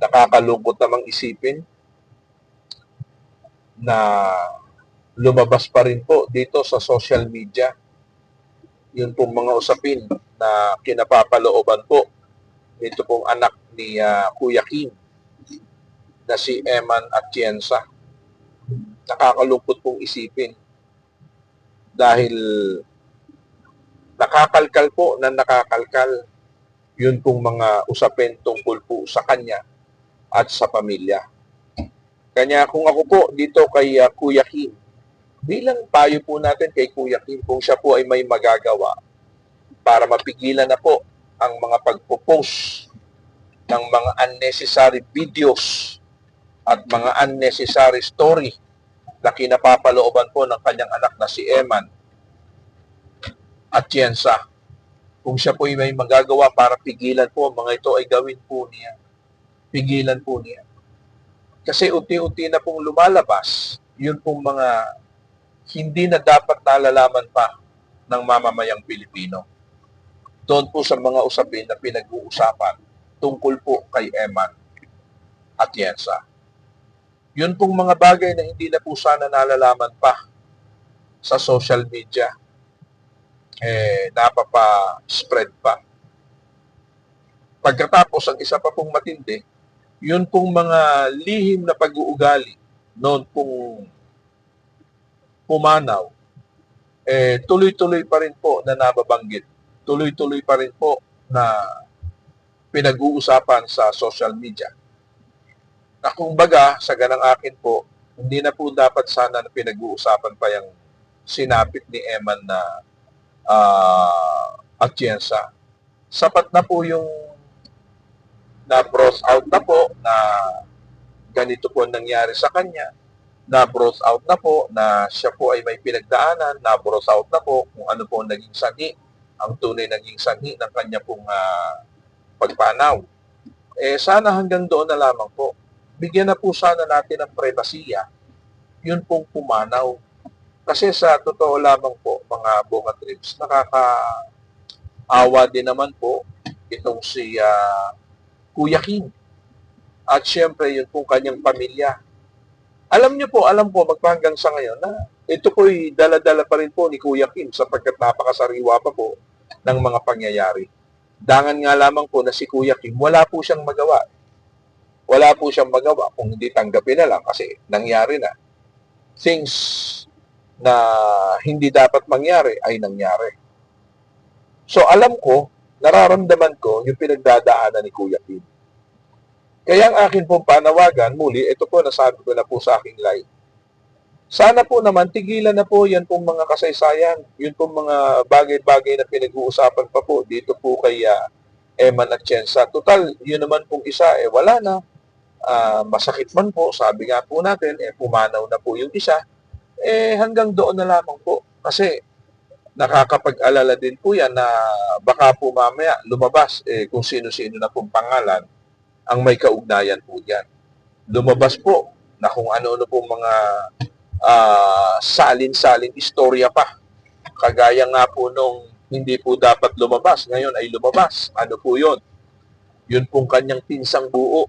nakakalungkot namang isipin na lumabas pa rin po dito sa social media yun pong mga usapin na kinapapalooban po nito pong anak ni ah, Kuya Kim na si Eman Atienza. Nakakalungkot pong isipin dahil nakakalkal po na nakakalkal yun pong mga usapin tungkol po sa kanya at sa pamilya. Kanya kung ako po dito kay ah, Kuya Kim, bilang payo po natin kay Kuya Kim kung siya po ay may magagawa para mapigilan na po ang mga pagpo-post ng mga unnecessary videos at mga unnecessary story na kinapapalooban po ng kanyang anak na si Eman at Tiensa. Kung siya po ay may magagawa para pigilan po, mga ito ay gawin po niya. Pigilan po niya. Kasi unti-unti na pong lumalabas, yun pong mga hindi na dapat nalalaman pa ng mamamayang Pilipino. Doon po sa mga usapin na pinag-uusapan tungkol po kay Eman at Yensa. Yun pong mga bagay na hindi na po sana nalalaman pa sa social media. Eh, napapa-spread pa. Pagkatapos, ang isa pa pong matindi, yun pong mga lihim na pag-uugali noon pong pumanaw, eh, tuloy-tuloy pa rin po na nababanggit. Tuloy-tuloy pa rin po na pinag-uusapan sa social media. Na kung baga, sa ganang akin po, hindi na po dapat sana na pinag-uusapan pa yung sinapit ni Eman na uh, atiensa. Sapat na po yung na brought out na po na ganito po ang nangyari sa kanya na brought out na po na siya po ay may pinagdaanan, na brought out na po kung ano po naging sanhi, ang tunay naging sanhi ng kanya pong uh, pagpanaw. Eh sana hanggang doon na lamang po. Bigyan na po sana natin ng privasiya, yun pong pumanaw. Kasi sa totoo lamang po, mga bunga trips, nakakaawa din naman po itong si uh, Kuya King. At syempre, yun pong kanyang pamilya alam niyo po, alam po, magpahanggang sa ngayon na ito po'y dala-dala pa rin po ni Kuya Kim sapagkat napakasariwa pa po ng mga pangyayari. Dangan nga lamang po na si Kuya Kim, wala po siyang magawa. Wala po siyang magawa kung hindi tanggapin na lang kasi nangyari na. Things na hindi dapat mangyari ay nangyari. So alam ko, nararamdaman ko yung pinagdadaanan ni Kuya Kim. Kaya ang akin pong panawagan, muli, ito po nasabi ko na po sa aking live. Sana po naman, tigilan na po yan pong mga kasaysayan, yun pong mga bagay-bagay na pinag-uusapan pa po dito po kay uh, Eman at Chensa. Total, yun naman pong isa, eh wala na. Uh, masakit man po, sabi nga po natin, eh pumanaw na po yung isa. Eh hanggang doon na lamang po. Kasi nakakapag-alala din po yan na baka po mamaya lumabas eh, kung sino-sino na pong pangalan ang may kaugnayan po diyan. Lumabas po na kung ano-ano pong mga uh, salin-salin istorya pa. Kagaya nga po nung hindi po dapat lumabas, ngayon ay lumabas. Ano po yon? Yun pong kanyang pinsang buo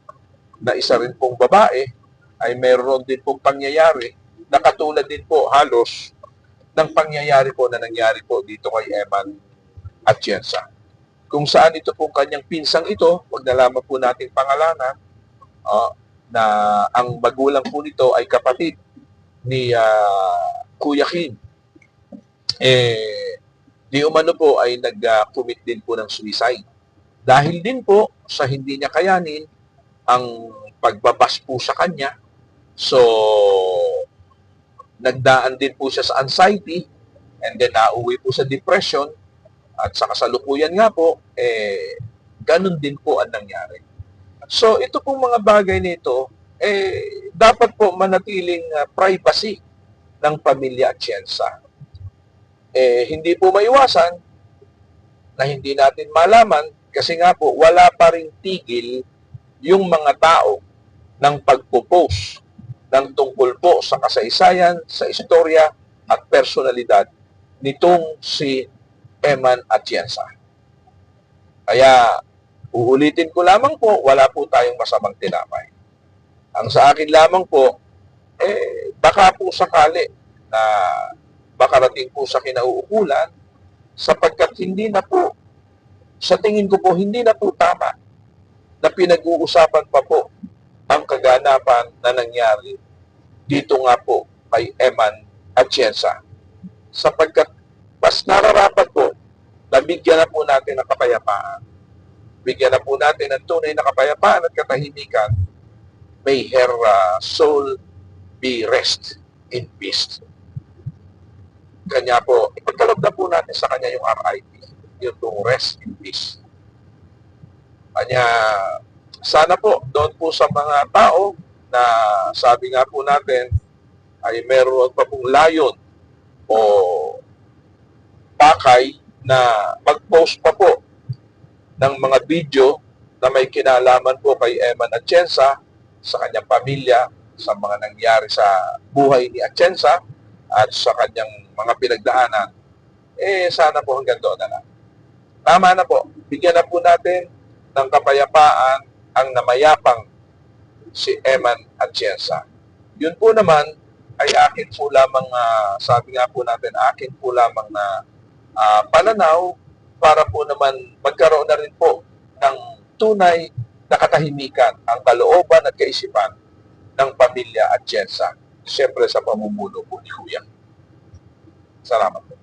na isa rin pong babae ay meron din pong pangyayari na katulad din po halos ng pangyayari po na nangyari po dito kay Eman Atienza kung saan ito pong kanyang pinsang ito, wag na lamang po natin pangalanan, uh, na ang magulang po nito ay kapatid ni uh, Kuya Kim. Eh, di umano po ay nag-commit din po ng suicide. Dahil din po sa hindi niya kayanin ang pagbabas po sa kanya. So, nagdaan din po siya sa anxiety and then nauwi po sa depression at sa kasalukuyan nga po, eh, ganun din po ang nangyari. So, ito pong mga bagay nito, eh, dapat po manatiling uh, privacy ng pamilya at siyensa. Eh, hindi po maiwasan na hindi natin malaman kasi nga po, wala pa rin tigil yung mga tao ng pagpo-post ng tungkol po sa kasaysayan, sa istorya at personalidad nitong si Eman Atienza. Kaya Uulitin ko lamang po, wala po tayong masamang tinapay. Ang sa akin lamang po, eh, baka po sakali na makarating po sa kinauukulan sapagkat hindi na po, sa tingin ko po, hindi na po tama na pinag-uusapan pa po ang kaganapan na nangyari dito nga po kay Eman Atienza. Sapagkat mas nararapat po na bigyan na po natin ng kapayapaan. Bigyan na po natin ng tunay na kapayapaan at katahimikan. May her uh, soul be rest in peace. Kanya po, ipagkalog na po natin sa kanya yung RIP, yung rest in peace. Kanya, sana po, doon po sa mga tao na sabi nga po natin, ay meron pa pong layon o pakay na mag-post pa po ng mga video na may kinalaman po kay Eman Atienza sa kanyang pamilya, sa mga nangyari sa buhay ni Atienza at sa kanyang mga pinagdaanan, eh sana po hanggang doon na lang. Tama na po, bigyan na po natin ng kapayapaan ang namayapang si Eman Atienza. Yun po naman ay akin po lamang, ah, sabi nga po natin, akin po lamang na ah, pananaw para po naman magkaroon na rin po ng tunay na katahimikan ang kalooban at kaisipan ng pamilya at. Siyempre sa pamumuno po ni Kuya. Salamat po.